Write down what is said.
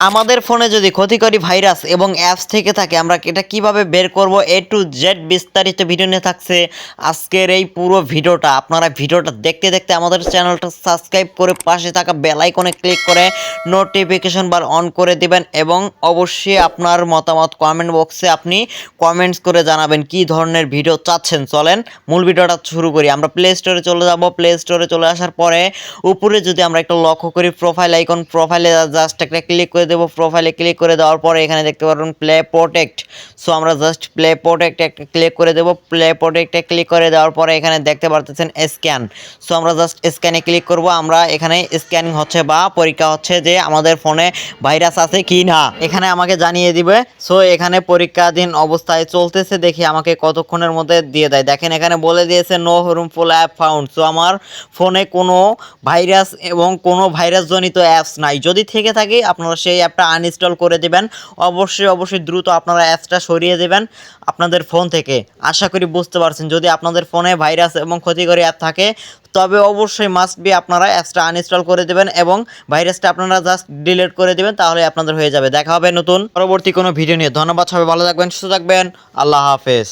আমাদের ফোনে যদি ক্ষতিকরী ভাইরাস এবং অ্যাপস থেকে থাকে, আমরা এটা কীভাবে বের করব? এ টু জেড বিস্তারিত ভিডিও নিয়ে থাকছে আজকের এই পুরো ভিডিওটা। আপনারা ভিডিওটা দেখতে দেখতে আমাদের চ্যানেলটা সাবস্ক্রাইব করে পাশে থাকা বেল আইকনে ক্লিক করে নোটিফিকেশন বার অন করে দিবেন এবং অবশ্যই আপনার মতামত কমেন্ট বক্সে আপনি কমেন্টস করে জানাবেন কি ধরনের ভিডিও চাচ্ছেন। চলেন মূল ভিডিওটা শুরু করি। আমরা প্লে স্টোরে চলে যাব। প্লে স্টোরে চলে আসার পরে উপরে যদি আমরা একটা লক্ষ্য করি প্রোফাইল আইকন প্রোফাইলে জাস্ট একটা ক্লিক করে দেবো প্রোফাইলে ক্লিক করে দেওয়ার পরে এখানে দেখতে পারবেন প্লে প্রোটেক্ট সো আমরা জাস্ট প্লে প্রোটেক্ট একটা ক্লিক করে দেবো। প্লে প্রোটেক্টে ক্লিক করে দেওয়ার পরে এখানে দেখতে পারতেছেন স্ক্যান সো আমরা জাস্ট স্ক্যানে ক্লিক করব। আমরা এখানে স্ক্যানিং হচ্ছে বা পরীক্ষা হচ্ছে যে আমাদের ফোনে ভাইরাস আছে কি না। এখানে আমাকে জানিয়ে দিবে। সো এখানে পরীক্ষাধীন অবস্থায় চলতেছে। দেখি আমাকে কতক্ষণের মধ্যে দিয়ে দেয়। দেখেন এখানে বলে দিয়েছে no harmful app found so আমার ফোনে কোনো ভাইরাস এবং কোনো ভাইরাসজনিত অ্যাপস নাই। যদি থেকে থাকে, আপনারা সেই অ্যাপটা আনইনস্টল করে দেবেন। অবশ্যই অবশ্যই দ্রুত আপনারা অ্যাপসটা সরিয়ে দেবেন আপনাদের ফোন থেকে। আশা করি বুঝতে পারছেন, যদি আপনাদের ফোনে ভাইরাস এবং ক্ষতিকরী অ্যাপ থাকে, তবে অবশ্যই মাস্ট বি আপনারা অ্যাপসটা আনইনস্টল করে দেবেন এবং ভাইরাসটা আপনারা জাস্ট ডিলিট করে দেবেন, তাহলে আপনাদের হয়ে যাবে। দেখা হবে নতুন, পরবর্তী কোনো ভিডিও নিয়ে। ধন্যবাদ সবাই, ভালো থাকবেন, সুস্থ থাকবেন। আল্লাহ হাফেজ।